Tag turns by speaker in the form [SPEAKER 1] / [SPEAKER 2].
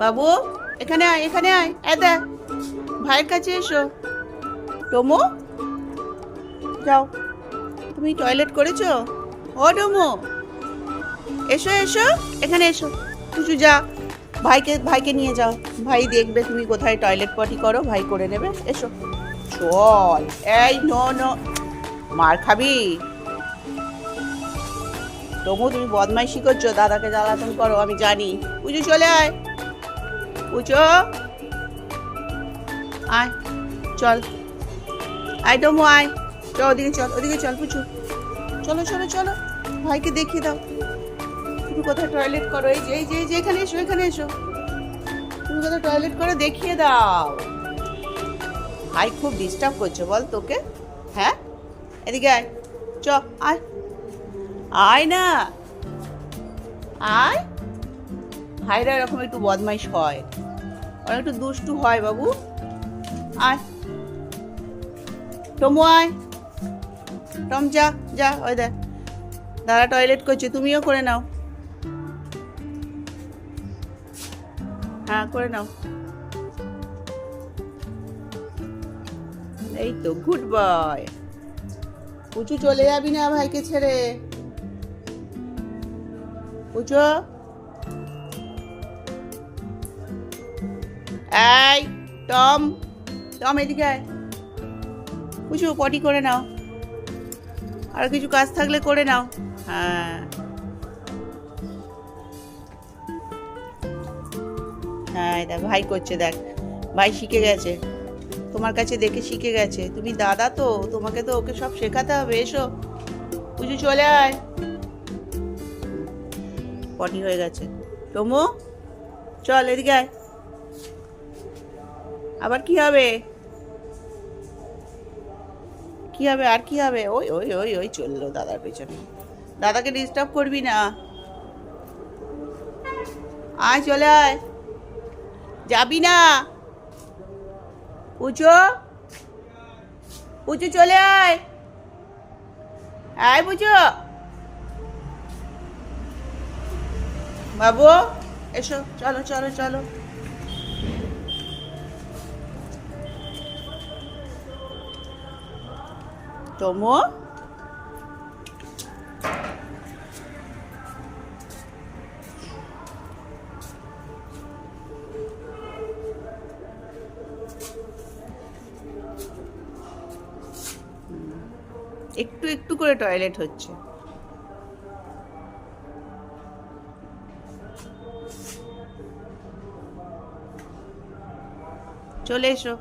[SPEAKER 1] বাবু, এখানে আয় এখানে আয়। এ দেখ, ভাইয়ের কাছে এসো। টোমো যাও। তুমি টয়লেট করেছ? ও টমো এসো এসো, এখানে এসো। কিছু যা। ভাইকে ভাইকে নিয়ে যাও। ভাই দেখবে তুমি কোথায় টয়লেট পটি করো, ভাই করে নেবে। এসো। চল। এই, নো নো। মার খাবি? তবু তুমি বদমাইশি করছ। দাদাকে জ্বালাতন করো, আমি জানি। পুজো চলে আয়। পুজো আয়, চল। আয় টমু আয়। চল ওদিকে চল ওদিকে চল পুচু চলো চলো চলো। ভাইকে দেখিয়ে দাও। তুমি কোথায় টয়লেট করো? এই যে এই যে, এই এখানে এসো এখানে এসো। তুমি কোথায় টয়লেট করো? দেখিয়ে দাও। ভাই, খুব ডিস্টার্ব করছে, বল তোকে। হ্যাঁ? এদিকে আয়। চ, আয়। আয় না। আয়। ভাইরা এরকম একটু বদমাইশ হয়। ওরা একটু দুষ্টু হয় বাবু। আয়। টমু আয়। টম যা যা, ওই দেখ। দাদা টয়লেট করছে, তুমিও করে নাও। হ্যাঁ করে নাও। এই তো গুড বয় পুচু চলে যাবি না ভাইকে ছেড়ে। পুচু এই, টম। টম, এদিকে আয়। পুচু পটি করে নাও। আর কিছু কাজ থাকলে করে নাও। হ্যাঁ। হ্যাঁ দেখ, ভাই করছে, দেখ। ভাই শিখে গেছে। তোমার কাছে দেখে শিখে গেছে। তুমি দাদা তো, তোমাকে তো ওকে সব শেখাতে হবে। এসো। পুজো চলে আয়। পটি হয়ে গেছে। টমো চল, এদিকে আয়। আবার কি হবে? কি হবে? আর কি হবে? ওই ওই ওই ওই চলল দাদার পেছনে। দাদাকে ডিস্টার্ব করবি না। আয়, চলে আয়। যাবি না। পুজো পুজো চলে আয়। আয় পুজো বাবু, এসো। চলো চলো চলো। টমো একটু একটু করে টয়লেট হচ্ছে। চলে এসো।